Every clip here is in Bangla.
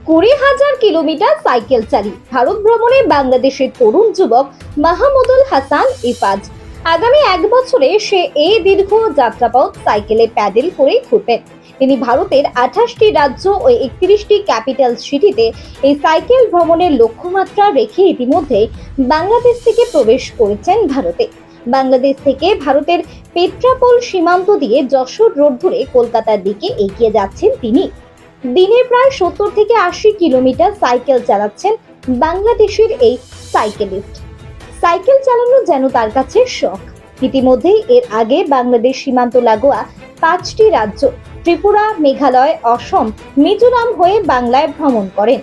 কুড়ি হাজার কিলোমিটার সাইকেল চালি ভারত ভ্রমণে বাংলাদেশের তরুণ যুবক মাহমুদুল হাসান ইফাজ। আগামী এক বছরে সে এই দীর্ঘ যাত্রাপথ সাইকেলে প্যাডেল করেই ঘুরবেন তিনি ভারতের আঠাশটি রাজ্য ও একত্রিশটি ক্যাপিটাল সিটিতে এই সাইকেল ভ্রমণের লক্ষ্যমাত্রা রেখে ইতিমধ্যে বাংলাদেশ থেকে প্রবেশ করেছেন ভারতে। বাংলাদেশ থেকে ভারতের পেট্রাপোল সীমান্ত দিয়ে যশোর রোড ধরে কলকাতার দিকে এগিয়ে যাচ্ছেন তিনি। দিনে প্রায় সত্তর থেকে আশি কিলোমিটার সাইকেল চালাচ্ছেন বাংলাদেশের এই সাইকেলিস্ট। সাইকেল চালানো যেন তার কাছে শখ। ইতিমধ্যেই এর আগে বাংলাদেশ সীমান্ত লাগোয়া পাঁচটি রাজ্য, ত্রিপুরা, মেঘালয়, অসম, মিজোরাম হয়ে বাংলায় ভ্রমণ করেন।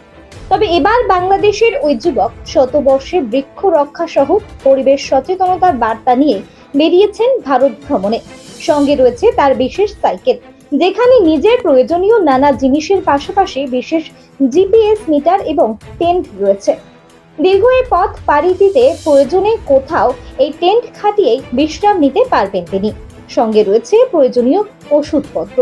তবে এবার বাংলাদেশের ওই যুবক শতবর্ষে বৃক্ষ রক্ষা সহ পরিবেশ সচেতনতার বার্তা নিয়ে বেরিয়েছেন ভারত ভ্রমণে। সঙ্গে রয়েছে তার বিশেষ সাইকেল। যেখানে নিজের প্রয়োজনীয় নানা জিনিসের পাশাপাশি বিশেষ জিপিএস মিটার এবং টেন্ট রয়েছে। দীর্ঘ এই পথ পাড়ি দিতে প্রয়োজনে কোথাও এই টেন্ট খাটিয়ে বিশ্রাম নিতে পারবেন তিনি। সঙ্গে রয়েছে প্রয়োজনীয় ওষুধপত্র।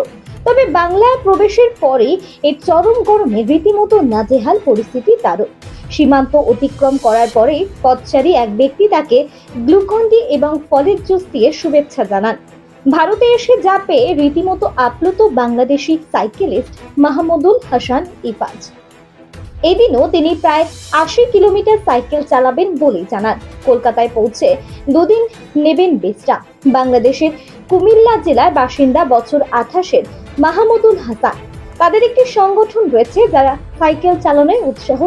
তবে বাংলায় প্রবেশের পরেই এর চরম গরমে রীতিমতো নাজেহাল পরিস্থিতি তারও। সীমান্ত অতিক্রম করার পরেই পথচারী এক ব্যক্তি তাকে গ্লুকন্ডি এবং ফলের জুস দিয়ে শুভেচ্ছা জানান। ভারতে এসে যা পেয়ে রীতিমতো আপ্লুত বাংলাদেশি সাইকেলিস্ট মাহমুদুল হাসান ইফাজ। এদিনও তিনি প্রায় আশি কিলোমিটার সাইকেল চালাবেন বলে জানান। কলকাতায় পৌঁছে দুদিন নেবেন বিশ্রাম বাংলাদেশের কুমিল্লা জেলার বাসিন্দা বছর আঠাশের মাহমুদুল হাসান। তাদের একটি সংগঠন রয়েছে যারা সাইকেল চালানোয় উৎসাহ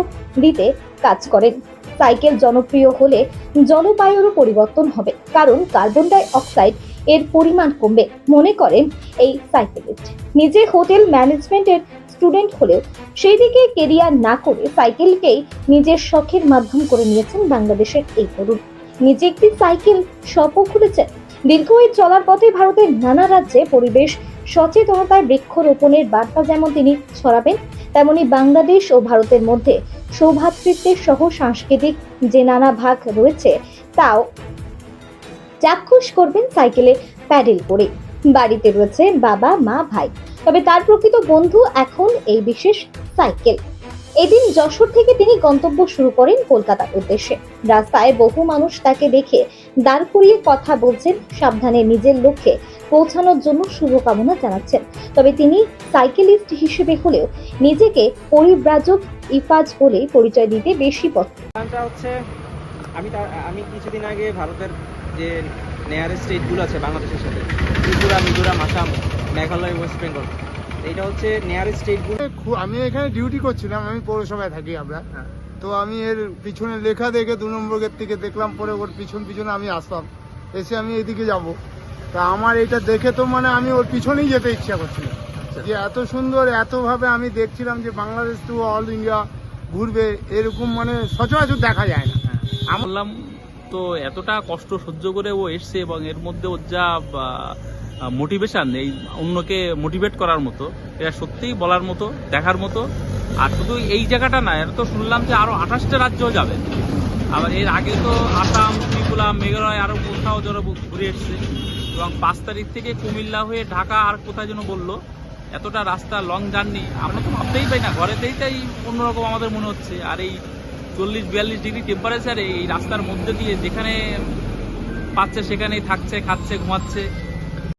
দিতে কাজ করেন। সাইকেল জনপ্রিয় হলে জলবায়ুরও পরিবর্তন হবে, কারণ কার্বন ডাই অক্সাইড এর পরিমাণ কমবে, মনে করেন এই সাইকেলিস্ট নিজে হোটেল ম্যানেজমেন্টের স্টুডেন্ট হলেও সেই দিকে কেরিয়ার না করে সাইকেলকেই নিজের শখের মাধ্যম করে নিয়েছেন বাংলাদেশের এই তরুণ। নিজে একটি সাইকেল শপও খুলেছেন। দীর্ঘ এই চলার পথে ভারতের নানা রাজ্যে পরিবেশ সচেতনতায় বৃক্ষরোপণের বার্তা যেমন তিনি ছড়াবেন, তেমনি বাংলাদেশ ও ভারতের মধ্যে সৌভ্রাতৃত্বের সহ সাংস্কৃতিক যে নানা ভাগ রয়েছে, তাও চাক্ষুষ করবেন সাইকেলে প্যাডেল করে বাড়িতে রয়েছে বাবা, মা, ভাই। তবে তার প্রকৃত বন্ধু এখন এই বিশেষ সাইকেল। এদিন যশোর থেকে তিনি গন্তব্য শুরু করেন কলকাতার উদ্দেশ্যে। রাস্তায় বহু মানুষ তাকে দেখে দাঁড় করিয়ে কথা বলছেন, সাবধানে নিজের লক্ষ্যে পৌঁছানোর জন্য শুভকামনা জানাচ্ছেন। তবে তিনি সাইকেলিস্ট হিসেবে হলেও নিজেকে পরিব্রাজক ইফাজ বলে পরিচয় দিতে বেশি পছন্দ হচ্ছে আমি আমি কিছুদিন আগে ভারতের যে নেয়ারেস্ট স্টেটগুলো আছে বাংলাদেশের সাথে ত্রিপুরা মিজোরাম আসাম মেঘালয় ওয়েস্ট বেঙ্গল এইটা হচ্ছে নেয়ারেস্ট স্টেটগুলো আমি এখানে ডিউটি করছিলাম আমি পৌরসভায় থাকি আমরা। হ্যাঁ। তো আমি এর পিছনে লেখা দেখে দু নম্বর গেট থেকে দেখলাম পরে ওর পিছন পিছনে আমি আসলাম। এসে আমি এদিকে যাব। তা আমার এটা দেখে তো মানে আমি ওর পিছনেই যেতে ইচ্ছা করছিল। যে এত সুন্দর এতভাবে আমি দেখছিলাম যে বাংলাদেশ টু অল ইন্ডিয়া ঘুরবে এরকম মানে সচরাচর দেখা যায় না। আমি বললাম, তো এতটা কষ্ট সহ্য করে ও এসছে এবং এর মধ্যে ওর যা মোটিভেশান এই অন্যকে মোটিভেট করার মতো, এটা সত্যিই বলার মতো, দেখার মতো, আর শুধু এই জায়গাটা না, এটা তো শুনলাম যে আরও আঠাশটা রাজ্য যাবে। আবার এর আগে তো আসাম, ত্রিপুরা, মেঘালয় আরও কোথাও যেন ঘুরে এসছে। এবং পাঁচ তারিখ থেকে কুমিল্লা হয়ে ঢাকা আর কোথায় যেন বলল, এতটা রাস্তা লং জার্নি আমরা তো ভাবতেই পাই না, ঘরেতেই তাই অন্যরকম আমাদের মনে হচ্ছে। আর এই চল্লিশ বিয়াল্লিশ ডিগ্রি টেম্পারেচারে এই রাস্তার মধ্যে দিয়ে যেখানে পাচ্ছে সেখানেই থাকছে খাচ্ছে ঘুমাচ্ছে।